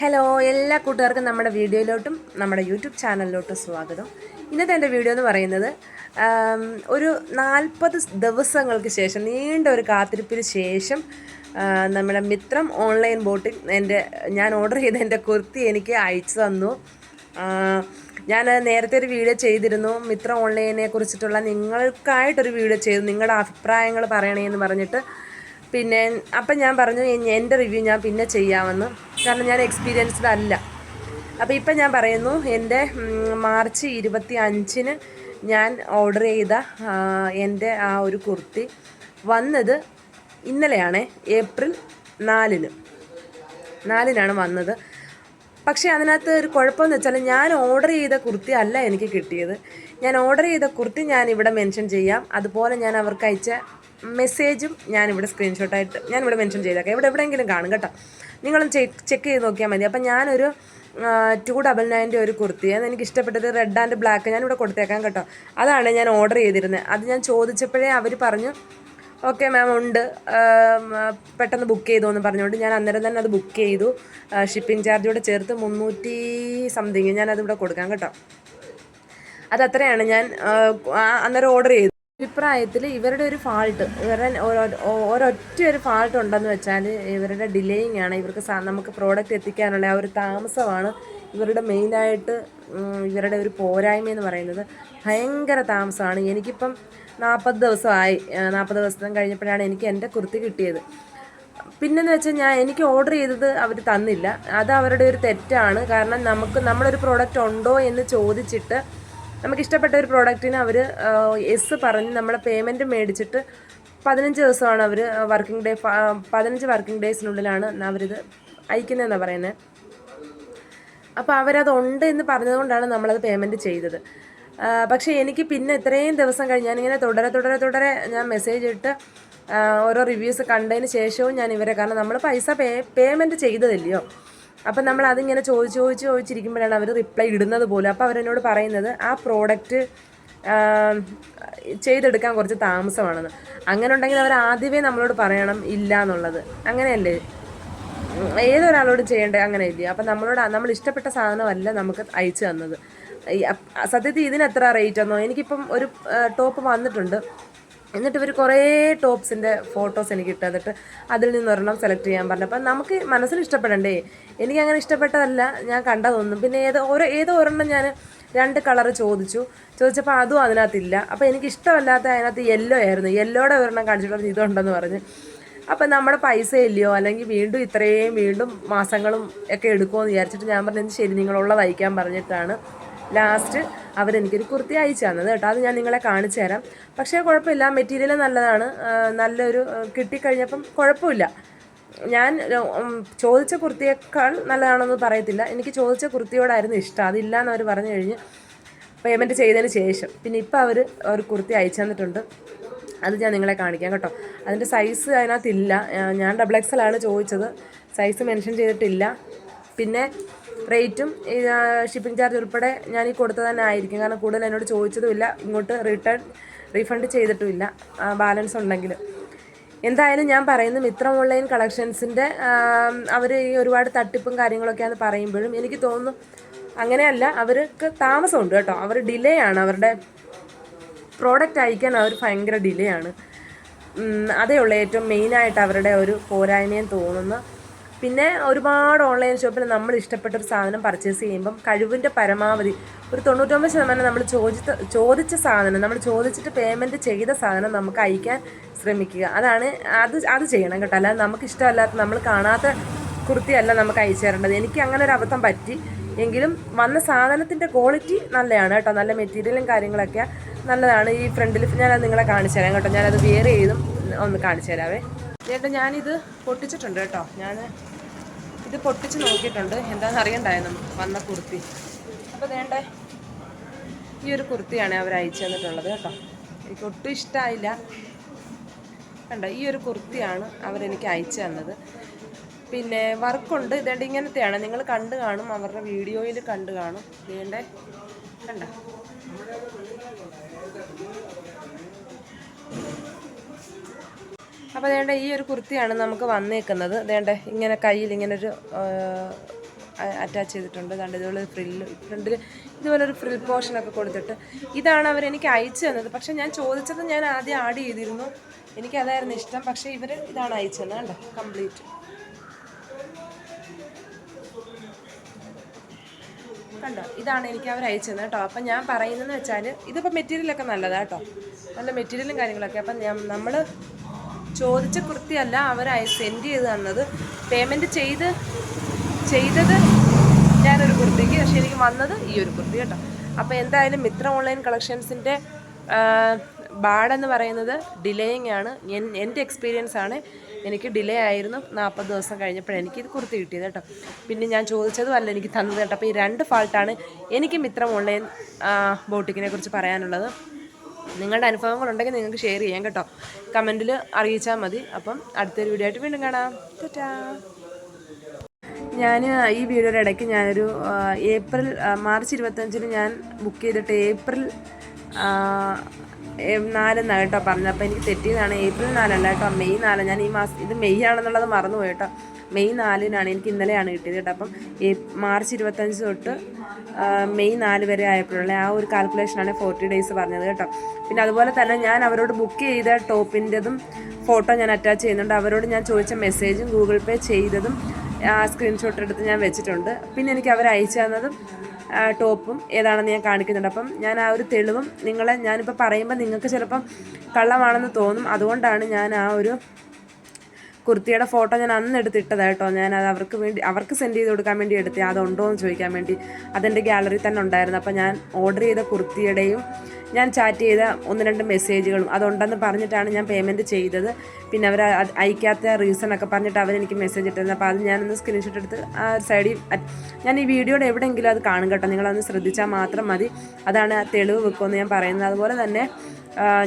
Hello എല്ലാ കൂട്ടുകാർക്കും നമ്മുടെ വീഡിയോയിലോട്ടും നമ്മുടെ യൂട്യൂബ് ചാനലിലോട്ടും സ്വാഗതം. ഇന്നത്തെ എന്റെ വീഡിയോ എന്ന് പറയുന്നത് ഒരു നാൽപ്പത് ദിവസങ്ങൾക്ക് ശേഷം നീണ്ട ഒരു കാത്തിരിപ്പിന് ശേഷം നമ്മുടെ മിത്രം ഓൺലൈൻ ബോട്ടിൽ എന്റെ ഞാൻ ഓർഡർ ചെയ്ത എന്റെ കുർത്തി എനിക്ക് അയച്ചു തന്നു. ഞാൻ നേരത്തെ ഒരു വീഡിയോ ചെയ്തിരുന്നു. മിത്ര ഓൺലൈനെ കുറിച്ചിട്ടുള്ള നിങ്ങൾക്കായിട്ടൊരു വീഡിയോ ചെയ്തു. നിങ്ങളുടെ അഭിപ്രായങ്ങൾ പറയണേ എന്ന് പറഞ്ഞിട്ട് പിന്നെ അപ്പം ഞാൻ പറഞ്ഞു എന്റെ റിവ്യൂ ഞാൻ പിന്നെ ചെയ്യാമെന്ന്. കാരണം ഞാൻ എക്സ്പീരിയൻസ്ഡ് അല്ല അപ്പോൾ ഇപ്പം ഞാൻ പറയുന്നു എന്റെ മാർച്ച് ഇരുപത്തി അഞ്ചിന് ഞാൻ ഓർഡർ ചെയ്ത എന്റെ ആ ഒരു കുർത്തി വന്നത് ഇന്നലെയാണ് ഏപ്രിൽ നാലിന്. നാലിനാണ് വന്നത്. പക്ഷേ അതിനകത്ത് ഒരു കുഴപ്പമെന്ന് വെച്ചാൽ ഞാൻ ഓർഡർ ചെയ്ത കുർത്തി അല്ല എനിക്ക് കിട്ടിയത്. ഞാൻ ഓർഡർ ചെയ്ത കുർത്തി ഞാൻ ഇവിടെ മെൻഷൻ ചെയ്യാം. അതുപോലെ ഞാൻ അവർക്ക് അയച്ച മെസ്സേജും ഞാനിവിടെ സ്ക്രീൻഷോട്ടായിട്ട് ഞാനിവിടെ മെൻഷൻ ചെയ്തേക്കാം. ഇവിടെ എവിടെയെങ്കിലും കാണും കേട്ടോ. നിങ്ങളും ചെക്ക് ചെയ്ത് നോക്കിയാൽ മതി. അപ്പം ഞാനൊരു ടു ഡബിൾ നയന്റെ ഒരു കുർത്തി അത് എനിക്ക് ഇഷ്ടപ്പെട്ടത് റെഡ് ആൻഡ് ബ്ലാക്ക് ഞാനിവിടെ കൊടുത്തേക്കാം കേട്ടോ. അതാണ് ഞാൻ ഓർഡർ ചെയ്തിരുന്നത്. അത് ഞാൻ ചോദിച്ചപ്പോഴേ അവർ പറഞ്ഞു ഓക്കെ മാം ഉണ്ട്. പെട്ടെന്ന് ബുക്ക് ചെയ്തു എന്ന് പറഞ്ഞുകൊണ്ട് ഞാൻ അന്നേരം തന്നെ അത് ബുക്ക് ചെയ്തു. ഷിപ്പിംഗ് ചാർജോടെ ചേർത്ത് മുന്നൂറ്റി സംതിങ് ഞാൻ ഇവിടെ കൊടുക്കാം കേട്ടോ. അത് അത്രയാണ് ഞാൻ അന്നേരം ഓർഡർ ചെയ്തു. അഭിപ്രായത്തിൽ ഇവരുടെ ഒരു ഫാൾട്ട് ഇവരുടെ ഒരൊറ്റ ഒരു ഫാൾട്ട് ഉണ്ടെന്ന് വെച്ചാൽ ഇവരുടെ ഡിലേയിങ് ആണ്. ഇവർക്ക് നമുക്ക് പ്രോഡക്റ്റ് എത്തിക്കാനുള്ള ആ ഒരു താമസമാണ് ഇവരുടെ മെയിനായിട്ട് ഇവരുടെ ഒരു പോരായ്മ എന്ന് പറയുന്നത്. ഭയങ്കര താമസമാണ്. എനിക്കിപ്പം നാൽപ്പത് ദിവസമായി നാൽപ്പത് ദിവസം കഴിഞ്ഞപ്പോഴാണ് എനിക്ക് എന്റെ കുർത്തി കിട്ടിയത്. പിന്നെന്ന് വെച്ചാൽ ഞാൻ എനിക്ക് ഓർഡർ ചെയ്തത് അവർ തന്നില്ല. അത് അവരുടെ ഒരു തെറ്റാണ്. കാരണം നമുക്ക് നമ്മളൊരു പ്രോഡക്റ്റ് ഉണ്ടോ എന്ന് ചോദിച്ചിട്ട് നമുക്ക് ഇഷ്ടപ്പെട്ട ഒരു പ്രോഡക്റ്റിന് അവർ എസ് പറഞ്ഞ് നമ്മൾ പേയ്മെന്റ് മേടിച്ചിട്ട് പതിനഞ്ച് ദിവസമാണ് അവർ വർക്കിംഗ് ഡേ പതിനഞ്ച് വർക്കിംഗ് ഡേയ്സിനുള്ളിലാണ് അവരിത് അയക്കുന്നതെന്നാണ് പറയുന്നത് അപ്പോൾ അവരത് ഉണ്ട് എന്ന് പറഞ്ഞതുകൊണ്ടാണ് നമ്മളത് പേയ്മെന്റ് ചെയ്തത്. പക്ഷേ എനിക്ക് പിന്നെ ഇത്രയും ദിവസം കഴിഞ്ഞ് ഞാനിങ്ങനെ തുടരെ തുടരെ തുടരെ ഞാൻ മെസ്സേജ് ഇട്ട് ഓരോ റിവ്യൂസ് കണ്ടതിന് ശേഷവും ഞാൻ ഇവരെ കാരണം നമ്മൾ പൈസ പേ പേയ്മെന്റ് ചെയ്തതല്ലയോ? അപ്പം നമ്മൾ അതിങ്ങനെ ചോദിച്ച് ചോദിച്ച് ചോദിച്ചിരിക്കുമ്പോഴാണ് അവർ റിപ്ലൈ ഇടുന്നത് പോലും. അപ്പോൾ അവരെന്നോട് പറയുന്നത് ആ പ്രോഡക്റ്റ് ചെയ്തെടുക്കാൻ കുറച്ച് താമസമാണെന്ന്. അങ്ങനെ ഉണ്ടെങ്കിൽ അവർ ആദ്യമേ നമ്മളോട് പറയണം ഇല്ല എന്നുള്ളത്. അങ്ങനെയല്ലേ? ഏതൊരാളോടും ചെയ്യേണ്ടത് അങ്ങനെ ഇല്ല അപ്പം നമ്മളോട് നമ്മൾ ഇഷ്ടപ്പെട്ട സാധനമല്ല നമുക്ക് അയച്ചു തന്നത്. സത്യത്തിൽ ഇതിനെത്ര റേറ്റ് എന്നോ എനിക്കിപ്പം ഒരു ടോപ്പ് വന്നിട്ടുണ്ട്. എന്നിട്ട് ഇവർ കുറേ ടോപ്സിന്റെ ഫോട്ടോസ് എനിക്ക് ഇട്ട് തന്നിട്ട് അതിൽ നിന്ന് ഒരെണ്ണം സെലക്ട് ചെയ്യാൻ പറഞ്ഞു. അപ്പം നമുക്ക് മനസ്സിൽ ഇഷ്ടപ്പെടണ്ടേ? എനിക്ക് അങ്ങനെ ഇഷ്ടപ്പെട്ടതല്ല. ഞാൻ കണ്ടതൊന്നും പിന്നെ ഏത് ഓരോ ഏതോ ഒരെണ്ണം ഞാൻ രണ്ട് കളർ ചോദിച്ചു. ചോദിച്ചപ്പോൾ അതും അതിനകത്തില്ല. അപ്പോൾ എനിക്ക് ഇഷ്ടമല്ലാത്ത അതിനകത്ത് യെല്ലോ ആയിരുന്നു. യെല്ലോയുടെ ഒരെണ്ണം കാണിച്ചിട്ട് ഇതുണ്ടെന്ന് പറഞ്ഞ്. അപ്പം നമ്മുടെ പൈസ ഇല്ലയോ? അല്ലെങ്കിൽ വീണ്ടും ഇത്രയും വീണ്ടും മാസങ്ങളും ഒക്കെ എടുക്കുമോ എന്ന് വിചാരിച്ചിട്ട് ഞാൻ പറഞ്ഞു ശരി നിങ്ങളുള്ളത് അയക്കാൻ പറഞ്ഞിട്ടാണ്. ലാസ്റ്റ് അവരെനിക്കൊരു കുർത്തി അയച്ചു തന്നത് കേട്ടോ. അത് ഞാൻ നിങ്ങളെ കാണിച്ചു തരാം. പക്ഷേ കുഴപ്പമില്ല മെറ്റീരിയൽ നല്ലതാണ്. നല്ലൊരു കിട്ടിക്കഴിഞ്ഞപ്പം കുഴപ്പമില്ല. ഞാൻ ചോദിച്ച കുർത്തിയേക്കാൾ നല്ലതാണെന്ന് പറയത്തില്ല. എനിക്ക് ചോദിച്ച കുർത്തിയോടായിരുന്നു ഇഷ്ടം. അതില്ല എന്ന് അവർ പറഞ്ഞു കഴിഞ്ഞ് പേയ്മെന്റ് ചെയ്തതിന് ശേഷം. പിന്നെ ഇപ്പോൾ അവർ ഒരു കുർത്തി അയച്ചു തന്നിട്ടുണ്ട്. അത് ഞാൻ നിങ്ങളെ കാണിക്കാം കേട്ടോ. അതിന്റെ സൈസ് അതിനകത്തില്ല. ഞാൻ ഡബിൾ എക്സലാണ് ചോദിച്ചത്. സൈസ് മെൻഷൻ ചെയ്തിട്ടില്ല. പിന്നെ റേറ്റും ഷിപ്പിംഗ് ചാർജ് ഉൾപ്പെടെ ഞാൻ ഈ കൊടുത്തു തന്നെ ആയിരിക്കും. കാരണം കൂടുതൽ എന്നോട് ചോദിച്ചതുമില്ല. ഇങ്ങോട്ട് റിട്ടേൺ റീഫണ്ട് ചെയ്തിട്ടുമില്ല. ബാലൻസ് ഉണ്ടെങ്കിൽ എന്തായാലും ഞാൻ പറയുന്നത് മിത്രം ഓൺലൈൻ കളക്ഷൻസിന്റെ അവർ ഈ ഒരുപാട് തട്ടിപ്പും കാര്യങ്ങളൊക്കെയാണ് പറയുമ്പോഴും എനിക്ക് തോന്നുന്നു അങ്ങനെയല്ല അവർക്ക് താമസമുണ്ട് കേട്ടോ. അവർ ഡിലേ ആണ്. അവരുടെ പ്രോഡക്റ്റ് അയക്കാൻ അവർ ഭയങ്കര ഡിലേ ആണ്. അതേ ഉള്ളൂ ഏറ്റവും മെയിനായിട്ട് അവരുടെ ഒരു പോരായ്മയും തോന്നുന്നു. പിന്നെ ഒരുപാട് ഓൺലൈൻ ഷോപ്പിൽ നമ്മൾ ഇഷ്ടപ്പെട്ട ഒരു സാധനം പർച്ചേസ് ചെയ്യുമ്പം കഴിവിന്റെ പരമാവധി ഒരു തൊണ്ണൂറ്റൊമ്പത് ശതമാനം നമ്മൾ ചോദിച്ച ചോദിച്ച സാധനം നമ്മൾ ചോദിച്ചിട്ട് പേയ്മെന്റ് ചെയ്ത സാധനം നമുക്ക് അയക്കാൻ ശ്രമിക്കുക. അതാണ് അത് അത് ചെയ്യണം കേട്ടോ. അല്ലാതെ നമുക്ക് ഇഷ്ടമല്ലാത്ത നമ്മൾ കാണാത്ത കുർത്തിയല്ല നമുക്ക് അയച്ചു തരേണ്ടത്. എനിക്ക് അങ്ങനെ ഒരു അബദ്ധം പറ്റി. എങ്കിലും വന്ന സാധനത്തിന്റെ ക്വാളിറ്റി നല്ലതാണ് കേട്ടോ. നല്ല മെറ്റീരിയലും കാര്യങ്ങളൊക്കെ നല്ലതാണ്. ഈ ഫ്രണ്ടിൽ ഞാനത് നിങ്ങളെ കാണിച്ചു തരാം കേട്ടോ. ഞാനത് വെയർ ചെയ്തും ഒന്ന് കാണിച്ചു തരാവേ. ചേട്ടാ ഞാനിത് പൊട്ടിച്ചിട്ടുണ്ട് കേട്ടോ. ഞാൻ ഇത് പൊട്ടിച്ച് നോക്കിയിട്ടുണ്ട്. എന്താണെന്ന് അറിയണ്ടായിരുന്നു വന്ന കുർത്തി. അപ്പോൾ വേണ്ടേ? ഈ ഒരു കുർത്തിയാണ് അവർ അയച്ചു തന്നിട്ടുള്ളത് കേട്ടോ. എനിക്ക് ഒട്ടും ഇഷ്ടമായില്ല കണ്ടോ? ഈ ഒരു കുർത്തിയാണ് അവരെനിക്ക് അയച്ചു തന്നത്. പിന്നെ വർക്കുണ്ട്. ഇതേണ്ട ഇങ്ങനത്തെയാണ്. നിങ്ങൾ കണ്ടു കാണും. അവരുടെ വീഡിയോയിൽ കണ്ടു കാണും. വേണ്ടേ? കണ്ട? അപ്പോൾ അതേണ്ട ഈ ഒരു കുർത്തിയാണ് നമുക്ക് വന്നേക്കുന്നത്. അതേണ്ട ഇങ്ങനെ കയ്യിൽ ഇങ്ങനെ ഒരു അറ്റാച്ച് ചെയ്തിട്ടുണ്ട്. കണ്ട് ഇതുപോലെ ഫ്രില്ല് ഫ്രണ്ടിൽ ഇതുപോലെ ഒരു ഫ്രിൽ പോർഷനൊക്കെ കൊടുത്തിട്ട് ഇതാണ് അവർ എനിക്ക് അയച്ചു തന്നത്. പക്ഷേ ഞാൻ ചോദിച്ചത് ഞാൻ ആദ്യം ആഡ് ചെയ്തിരുന്നു. എനിക്കതായിരുന്നു ഇഷ്ടം. പക്ഷേ ഇവർ ഇതാണ് അയച്ചു തന്നത്. കണ്ടോ കംപ്ലീറ്റ് കണ്ടോ ഇതാണ് എനിക്ക് അവർ അയച്ചത് കേട്ടോ. അപ്പം ഞാൻ പറയുന്നതെന്ന് വെച്ചാൽ ഇതിപ്പോൾ മെറ്റീരിയലൊക്കെ നല്ലതാണ് കേട്ടോ. നല്ല മെറ്റീരിയലും കാര്യങ്ങളൊക്കെ. അപ്പം ഞാൻ നമ്മൾ ചോദിച്ച കൃത്യമല്ല അവർ സെൻഡ് ചെയ്ത് തന്നത്. പേയ്മെന്റ് ചെയ്ത് ചെയ്തത് ഞാനൊരു കുർത്തിക്ക് പക്ഷേ എനിക്ക് വന്നത് ഈ ഒരു കുർത്തി കേട്ടോ. അപ്പോൾ എന്തായാലും മിത്ര ഓൺലൈൻ കളക്ഷൻസിന്റെ ബാഡെന്ന് പറയുന്നത് ഡിലേയിങ് ആണ്. എൻ- എന്റെ എക്സ്പീരിയൻസ് ആണ്. എനിക്ക് ഡിലേ ആയിരുന്നു. നാൽപ്പത് ദിവസം കഴിഞ്ഞപ്പോഴാണ് ഇത് കുർത്തി കിട്ടിയത് കേട്ടോ. പിന്നെ ഞാൻ ചോദിച്ചതും അല്ല എനിക്ക് തന്നത് കേട്ടോ. അപ്പോൾ ഈ രണ്ട് ഫാൾട്ടാണ് എനിക്ക് മിത്രം ഓൺലൈൻ ബോട്ടിക്കിനെ കുറിച്ച് പറയാനുള്ളത്. നിങ്ങളുടെ അനുഭവങ്ങൾ ഉണ്ടെങ്കിൽ നിങ്ങൾക്ക് ഷെയർ ചെയ്യാം കേട്ടോ. കമന്റിൽ അറിയിച്ചാൽ മതി. അപ്പം അടുത്തൊരു വീഡിയോ ആയിട്ട് വീണ്ടും കാണാം. ടാറ്റാ ഞാൻ ഈ വീഡിയോയുടെ ഇടയ്ക്ക് ഞാനൊരു ഏപ്രിൽ മാർച്ച് ഇരുപത്തഞ്ചിന് ഞാൻ ബുക്ക് ചെയ്തിട്ട് ഏപ്രിൽ നാലെന്നാണ് കേട്ടോ പറഞ്ഞത്. അപ്പോൾ എനിക്ക് തെറ്റിയതാണ്. ഏപ്രിൽ നാലല്ല കേട്ടോ മെയ് നാല്. ഞാൻ ഈ മാസം ഇത് മെയ് ആണെന്നുള്ളത് മറന്നുപോയി കേട്ടോ. മെയ് നാലിനാണ് എനിക്ക് ഇന്നലെയാണ് കിട്ടിയത് കേട്ടോ. അപ്പം മാർച്ച് ഇരുപത്തഞ്ച് തൊട്ട് മെയ് നാല് വരെ ആയപ്പോഴുള്ള ആ ഒരു കാൽക്കുലേഷനാണ് ഫോർട്ടി ഡേയ്സ് പറഞ്ഞത് കേട്ടോ. പിന്നെ അതുപോലെ തന്നെ ഞാൻ അവരോട് ബുക്ക് ചെയ്ത ടോപ്പിന്റെതും ഫോട്ടോ ഞാൻ അറ്റാച്ച് ചെയ്യുന്നുണ്ട്. അവരോട് ഞാൻ ചോദിച്ച മെസ്സേജും ഗൂഗിൾ പേ ചെയ്തതും ആ സ്ക്രീൻഷോട്ട് എടുത്ത് ഞാൻ വെച്ചിട്ടുണ്ട്. പിന്നെ എനിക്ക് അവർ അയച്ചു തന്നതും ടോപ്പും ഏതാണെന്ന് ഞാൻ കാണിക്കുന്നുണ്ട്. അപ്പം ഞാൻ ആ ഒരു തെളിവും നിങ്ങളെ ഞാനിപ്പോൾ പറയുമ്പോൾ നിങ്ങൾക്ക് ചിലപ്പം കള്ളമാണെന്ന് തോന്നും. അതുകൊണ്ടാണ് ഞാൻ ആ ഒരു കുർത്തിയുടെ ഫോട്ടോ ഞാൻ അന്ന് എടുത്തിട്ടതാ കേട്ടോ. ഞാൻ അത് അവർക്ക് വേണ്ടി അവർക്ക് സെൻഡ് ചെയ്ത് കൊടുക്കാൻ വേണ്ടി എടുത്തേ. അതുണ്ടോ എന്ന് ചോദിക്കാൻ വേണ്ടി അതെന്റെ ഗാലറി തന്നെ ഉണ്ടായിരുന്നു. അപ്പോൾ ഞാൻ ഓർഡർ ചെയ്ത കുർത്തിയുടെയും ഞാൻ ചാറ്റ് ചെയ്ത ഒന്ന് രണ്ട് മെസ്സേജുകളും അതുണ്ടെന്ന് പറഞ്ഞിട്ടാണ് ഞാൻ പേയ്മെന്റ് ചെയ്തത്. പിന്നെ അവർ അയക്കാത്ത റീസൺ ഒക്കെ പറഞ്ഞിട്ട് അവരെനിക്ക് മെസ്സേജ് ഇട്ടിരുന്നു അപ്പോൾ അത് ഞാനൊന്ന് സ്ക്രീൻഷോട്ട് എടുത്ത് ആ സൈഡിൽ ഞാൻ ഈ വീഡിയോയുടെ എവിടെയെങ്കിലും അത് കാണും കേട്ടോ. നിങ്ങളതൊന്ന് ശ്രദ്ധിച്ചാൽ മാത്രം മതി. അതാണ് തെളിവ് വെക്കുമെന്ന് ഞാൻ പറയുന്നത്. അതുപോലെ തന്നെ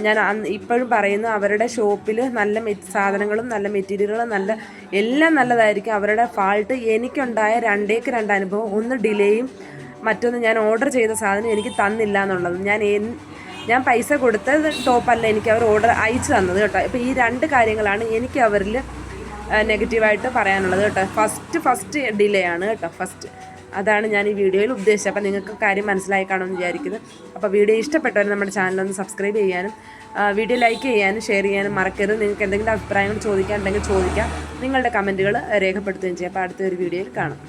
ഞാൻ ഇപ്പോഴും പറയുന്നു അവരുടെ ഷോപ്പിൽ നല്ല സാധനങ്ങളും നല്ല മെറ്റീരിയലുകളും നല്ല എല്ലാം നല്ലതായിരിക്കും. അവരുടെ ഫാൾട്ട് എനിക്കുണ്ടായ രണ്ടേക്ക് രണ്ട് അനുഭവം. ഒന്ന് ഡിലേയും മറ്റൊന്ന് ഞാൻ ഓർഡർ ചെയ്ത സാധനം എനിക്ക് തന്നില്ല എന്നുള്ളത്. ഞാൻ ഞാൻ പൈസ കൊടുത്ത ടോപ്പല്ല എനിക്ക് അവർ ഓർഡർ അയച്ചു തന്നത് കേട്ടോ. അപ്പോൾ ഈ രണ്ട് കാര്യങ്ങളാണ് എനിക്ക് അവരിൽ നെഗറ്റീവായിട്ട് പറയാനുള്ളത് കേട്ടോ. ഫസ്റ്റ് ഫസ്റ്റ് ഡിലേ ആണ് കേട്ടോ. ഫസ്റ്റ് അതാണ് ഞാൻ ഈ വീഡിയോയിൽ ഉദ്ദേശിച്ചത്. അപ്പോൾ നിങ്ങൾക്ക് കാര്യം മനസ്സിലായി കാണുമെന്ന് വിചാരിക്കുന്നു. അപ്പോൾ വീഡിയോ ഇഷ്ടപ്പെട്ടവർ നമ്മുടെ ചാനലൊന്ന് സബ്സ്ക്രൈബ് ചെയ്യാനും വീഡിയോ ലൈക്ക് ചെയ്യാനും ഷെയർ ചെയ്യാനും മറക്കരുത്. നിങ്ങൾക്ക് എന്തെങ്കിലും അഭിപ്രായങ്ങൾ ചോദിക്കാൻ ഉണ്ടെങ്കിൽ ചോദിക്കാം. നിങ്ങളുടെ കമന്റുകൾ രേഖപ്പെടുത്തുകയും ചെയ്യാം. അപ്പോൾ അടുത്തൊരു വീഡിയോയിൽ കാണാം.